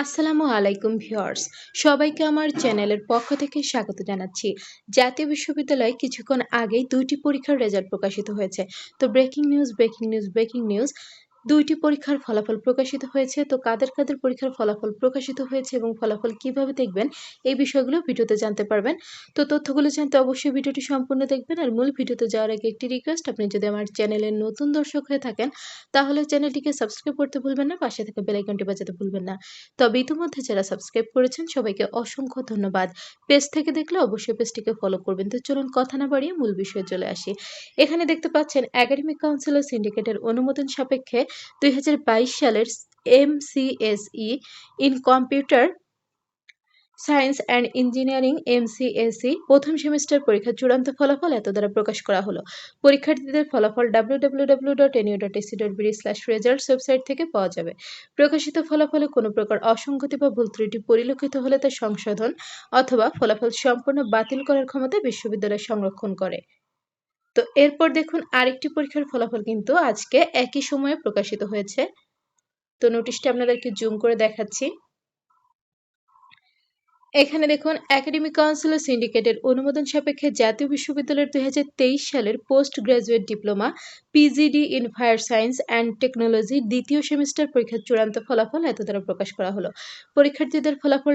আসসালামু আলাইকুম ভিউয়ার্স, সবাইকে আমার চ্যানেলের পক্ষ থেকে স্বাগত জানাচ্ছি। জাতীয় বিশ্ববিদ্যালয়ে কিছুক্ষণ আগেই দুইটি পরীক্ষার রেজাল্ট প্রকাশিত হয়েছে। তো breaking news breaking news breaking news দুইটি পরীক্ষার ফলাফল প্রকাশিত হয়েছে। তো কাদের কাদের পরীক্ষার ফলাফল প্রকাশিত হয়েছে এবং ফলাফল কীভাবে দেখবেন, এই বিষয়গুলো ভিডিওতে জানতে পারবেন। তো তথ্যগুলো জানতে অবশ্যই ভিডিওটি সম্পূর্ণ দেখবেন। আর মূল ভিডিওতে যাওয়ার আগে একটি রিকোয়েস্ট আপনি যদি আমার চ্যানেলের নতুন দর্শক হয়ে থাকেন, তাহলে চ্যানেলটিকে সাবস্ক্রাইব করতে ভুলবেন না, পাশে থেকে বেলাইকনটি বাজাতে ভুলবেন না। তবে ইতিমধ্যে যারা সাবস্ক্রাইব করেছেন, সবাইকে অসংখ্য ধন্যবাদ। পেজ থেকে দেখলে অবশ্যই পেজটিকে ফলো করবেন। তো চলুন কথা না বাড়িয়ে মূল বিষয়ে চলে আসি। এখানে দেখতে পাচ্ছেন একাডেমিক কাউন্সিল সিন্ডিকেটের অনুমোদন সাপেক্ষে দুই সালের MCSE in computer science and engineering MCSE প্রথম সেমিস্টার পরীক্ষার চূড়ান্ত ফলাফল এত দ্বারা প্রকাশ করা হলো। পরীক্ষার্থীদের ফলাফল www.nu.ac.bd স্ল্যাশ রেজাল্টস ওয়েবসাইট থেকে পাওয়া যাবে। প্রকাশিত ফলাফলে কোনো প্রকার অসঙ্গতি বা ভুল ত্রুটি পরিলক্ষিত হলে তা সংশোধন অথবা ফলাফল সম্পূর্ণ বাতিল করার ক্ষমতা বিশ্ববিদ্যালয় সংরক্ষণ করে। তো এরপর দেখুন আরেকটি পরীক্ষার ফলাফল কিন্তু আজকে একই সময়ে প্রকাশিত হয়েছে। তো নোটিশটা আপনাদেরকে জুম করে দেখাচ্ছি। এখানে দেখুন একাডেমিক কাউন্সিল সিন্ডিকেটের অনুমোদন সাপেক্ষে জাতীয় বিশ্ববিদ্যালয়ের দুই হাজার তেইশ সালের post graduate diploma PGD in fire science and technology দ্বিতীয় সেমিস্টার পরীক্ষার চূড়ান্ত ফলাফল এত দ্বারা প্রকাশ করা হলো। পরীক্ষার্থীদের ফলাফল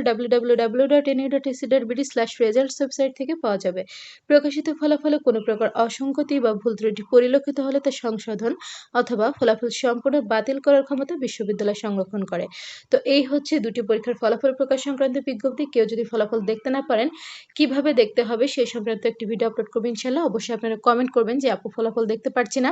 রেজাল্টস ওয়েবসাইট থেকে পাওয়া যাবে। প্রকাশিত ফলাফলে কোনো প্রকার অসঙ্গতি বা ভুল ত্রুটি পরিলক্ষিত হলে তা সংশোধন অথবা ফলাফল সম্পূর্ণ বাতিল করার ক্ষমতা বিশ্ববিদ্যালয় সংরক্ষণ করে। তো এই হচ্ছে দুটি পরীক্ষার ফলাফল প্রকাশ সংক্রান্ত বিজ্ঞপ্তি। কেউ যদি ফলাফল দেখতে না পারেন, কীভাবে দেখতে হবে সেই সংক্রান্ত একটি ভিডিও আপলোড করব ইনশাল্লাহ অবশ্যই আপনারা কমেন্ট করবেন যে, আপু, ফলাফল দেখতে পারছি না।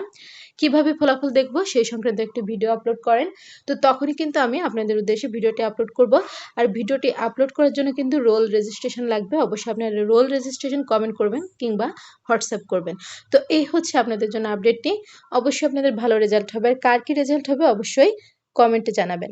কীভাবে ফলাফল দেখব সেই সংক্রান্ত একটি ভিডিও আপলোড করেন। তো তখনই কিন্তু আমি আপনাদের উদ্দেশ্যে ভিডিওটি আপলোড করব। আর ভিডিওটি আপলোড করার জন্য কিন্তু রোল রেজিস্ট্রেশন লাগবে। অবশ্যই আপনারা রোল রেজিস্ট্রেশন কমেন্ট করবেন কিংবা হোয়াটসঅ্যাপ করবেন। তো এই হচ্ছে আপনাদের জন্য আপডেটটি অবশ্যই আপনাদের ভালো রেজাল্ট হবে। আর কার কি রেজাল্ট হবে? অবশ্যই কমেন্টে জানাবেন।